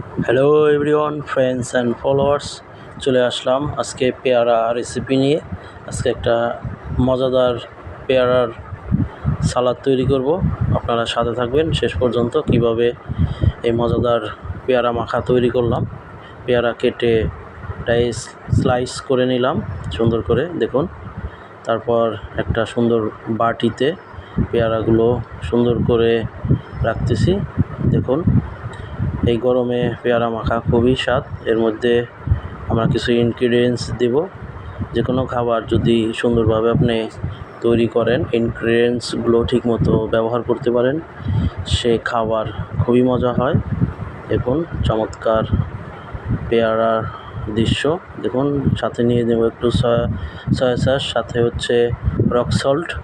Hello everyone friends and followers চলে আসলাম আজকে পেয়ারা রেসিপি নিয়ে। আজকে একটা মজাদার পেয়ারার সালাদ তৈরি করব। আপনারা সাথে থাকবেন শেষ পর্যন্ত কীভাবে এই মজাদার পেয়ারা মাখা তৈরি করলাম। পেয়ারা কেটে এটাই স্লাইস করে নিলাম, সুন্দর করে, দেখুন। তারপর একটা সুন্দর বাটিতে পেয়ারাগুলো সুন্দর করে রাখতেছি, দেখুন। এই গরমে পেয়ারা মাখা খুবই স্বাদ। এর মধ্যে আমরা কিছু ইনগ্রিডিয়েন্টস দেব। যে কোনো খাবার যদি সুন্দরভাবে আপনি তৈরি করেন ইনগ্রিডিয়েন্টসগুলো ঠিকমতো ব্যবহার করতে পারেন, সে খাবার খুবই মজা হয়। দেখুন, চমৎকার পেয়ারার দৃশ্য। দেখুন, সাথে নিয়ে নেব একটু সয়া সয়া সাথে হচ্ছে রক সল্ট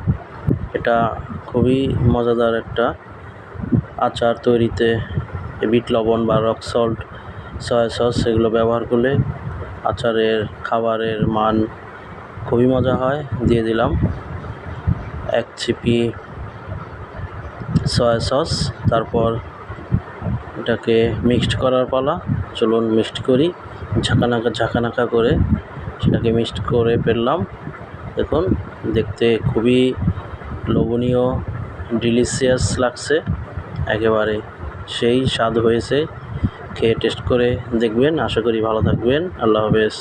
এটা খুবই মজাদার একটা আচার তৈরিতে বিট লবণ বা রক সল্ট, সয়া সস এগুলো ব্যবহার করলে আচারের খাবারের মান খুবই মজা হয়। দিয়ে দিলাম এক ছিপি সয়া সস, তারপর এটাকে মিক্সড করার পালা। চলুন মিক্সড করি, ঝাঁকানাকা ঝাঁকানাকা করে সেটাকে মিক্সড করে ফেললাম। দেখুন, দেখতে খুবই লোভনীয় ডিলিশিয়াস লাগছে। একেবারে সেই স্বাদ হয়েছে। খেয়ে টেস্ট করে দেখবেন। আশা করি ভালো থাকবেন। আল্লাহ হাফেজ।